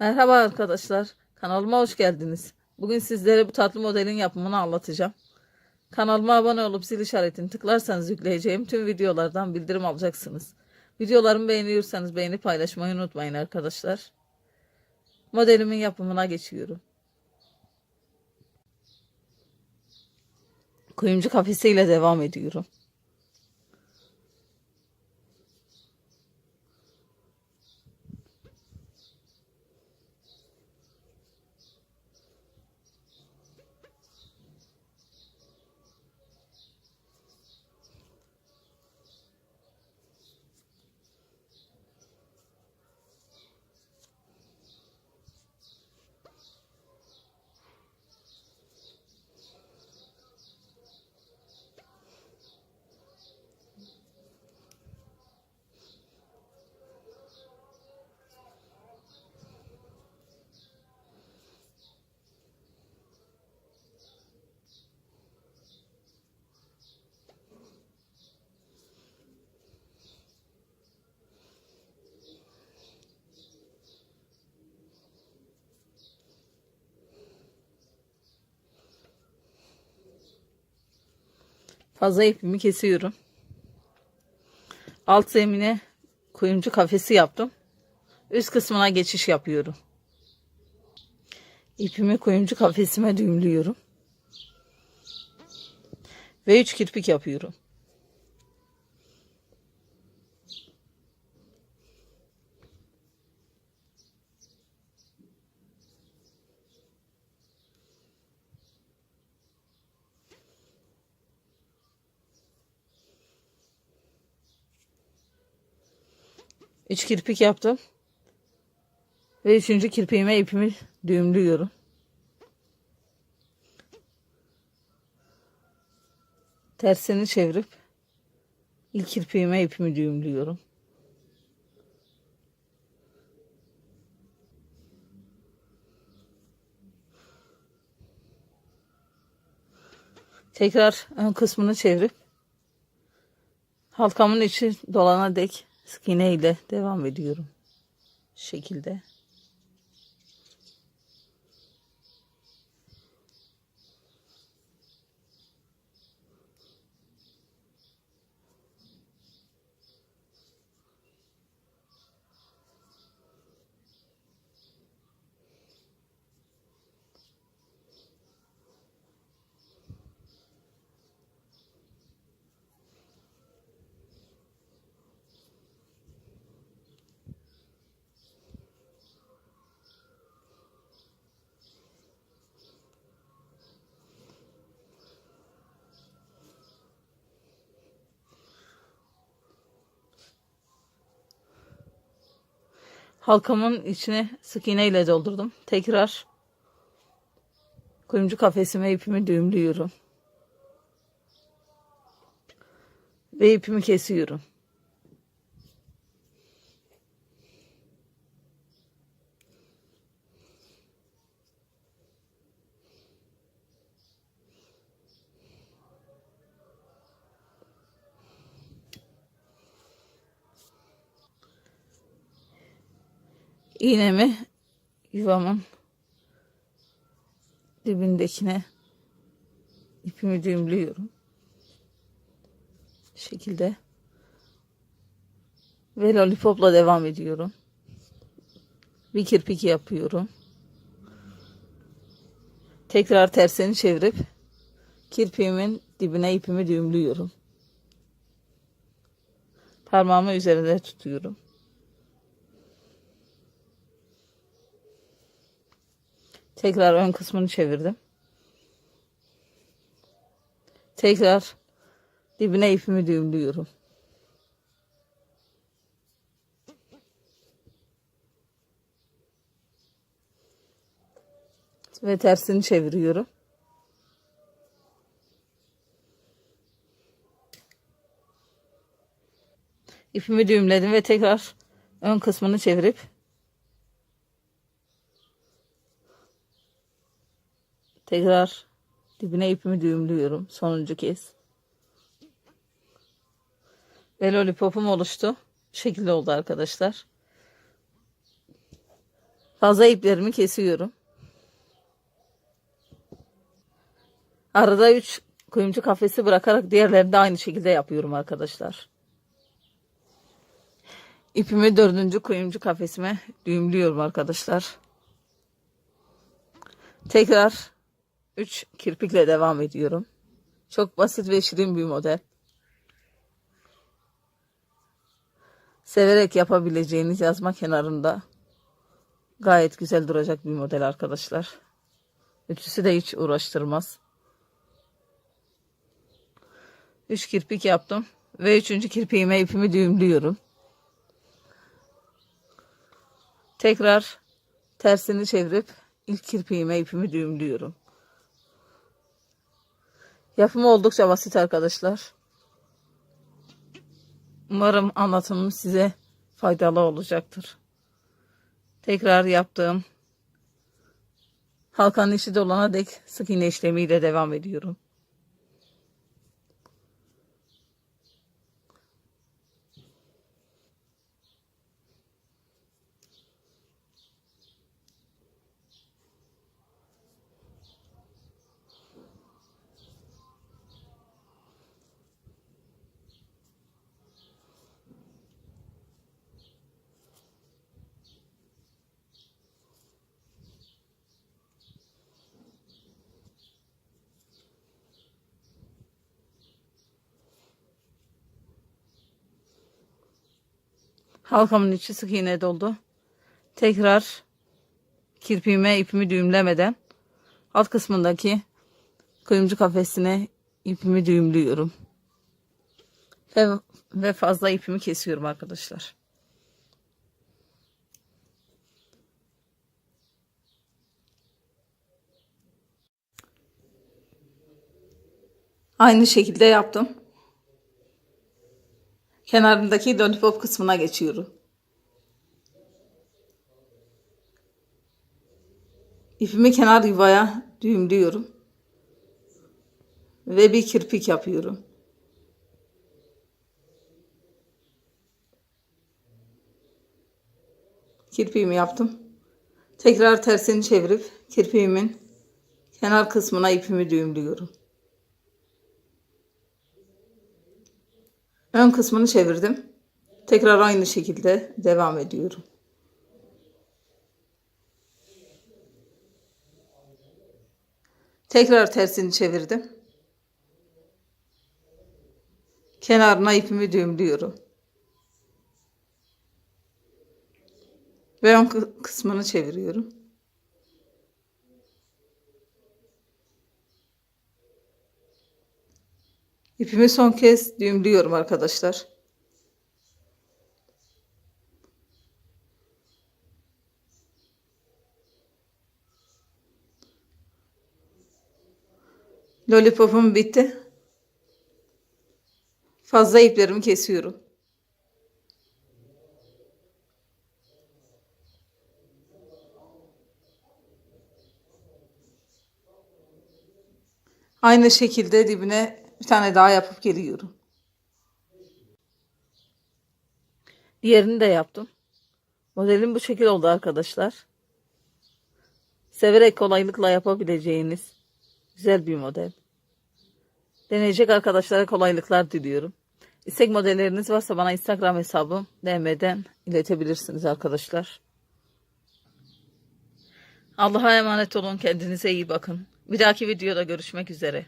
Merhaba arkadaşlar. Kanalıma hoş geldiniz. Bugün sizlere bu tatlı modelin yapımını anlatacağım. Kanalıma abone olup zil işaretini tıklarsanız yükleyeceğim tüm videolardan bildirim alacaksınız. Videolarımı beğeniyorsanız beğenip paylaşmayı unutmayın arkadaşlar. Modelimin yapımına geçiyorum. Kuyumcu kafesiyle devam ediyorum. Fazla ipimi kesiyorum. Alt zemine kuyumcu kafesi yaptım. Üst kısmına geçiş yapıyorum. İpimi kuyumcu kafesime düğümlüyorum. Ve üç kirpik yapıyorum. Üç kirpik yaptım. Ve üçüncü kirpiğime ipimi düğümlüyorum. Tersini çevirip ilk kirpiğime ipimi düğümlüyorum. Tekrar ön kısmını çevirip halkamın içi dolana dek sık iğne ile devam ediyorum. Şekilde. Halkamın içine sık iğne ile doldurdum. Tekrar kuyumcu kafesime ipimi düğümlüyorum. Ve ipimi kesiyorum. İğnemi yuvamın dibindekine ipimi düğümlüyorum. Bu şekilde. Ve lollipopla devam ediyorum. Bir kirpik yapıyorum. Tekrar tersini çevirip kirpiğimin dibine ipimi düğümlüyorum. Parmağımı üzerinde tutuyorum. Tekrar ön kısmını çevirdim. Tekrar dibine ipimi düğümlüyorum. Ve tersini çeviriyorum. İpimi düğümledim ve tekrar ön kısmını çevirip Tekrar dibine ipimi düğümlüyorum sonuncu kez. Ve lollipopum oluştu. Bu şekilde oldu arkadaşlar. Fazla iplerimi kesiyorum. Arada 3 kuyumcu kafesi bırakarak diğerlerini de aynı şekilde yapıyorum arkadaşlar. İpimi dördüncü kuyumcu kafesime düğümlüyorum arkadaşlar. Tekrar 3 kirpikle devam ediyorum. Çok basit ve şirin bir model. Severek yapabileceğiniz yazma kenarında gayet güzel duracak bir model arkadaşlar. Ütüsü de hiç uğraştırmaz. 3 kirpik yaptım ve üçüncü kirpiğime ipimi düğümlüyorum. Tekrar tersini çevirip ilk kirpiğime ipimi düğümlüyorum. Yapımı oldukça basit arkadaşlar. Umarım anlatımım size faydalı olacaktır. Tekrar yaptığım halkanın işi dolana dek sık iğne işlemiyle devam ediyorum. Halkamın içi sık iğne doldu. Tekrar kirpiğime ipimi düğümlemeden alt kısmındaki kuyumcu kafesine ipimi düğümlüyorum. Ve, ve fazla ipimi kesiyorum arkadaşlar. Aynı şekilde yaptım. Kenarındaki lollipop kısmına geçiyorum. İpimi kenar yuvaya düğümlüyorum. Ve bir kirpik yapıyorum. Kirpiğimi yaptım. Tekrar tersini çevirip kirpiğimin kenar kısmına ipimi düğümlüyorum. Ön kısmını çevirdim. Tekrar aynı şekilde devam ediyorum. Tekrar tersini çevirdim. Kenarına ipimi düğümlüyorum. Ve ön kı- kısmını çeviriyorum. İpimi son kez düğümlüyorum arkadaşlar. Lollipopum bitti. Fazla iplerimi kesiyorum. Aynı şekilde dibine bir tane daha yapıp geliyorum. Diğerini de yaptım. Modelim bu şekil oldu arkadaşlar. Severek kolaylıkla yapabileceğiniz güzel bir model. Deneyecek arkadaşlara kolaylıklar diliyorum. İstek modelleriniz varsa bana Instagram hesabım DM'den iletebilirsiniz arkadaşlar. Allah'a emanet olun. Kendinize iyi bakın. Bir dahaki videoda görüşmek üzere.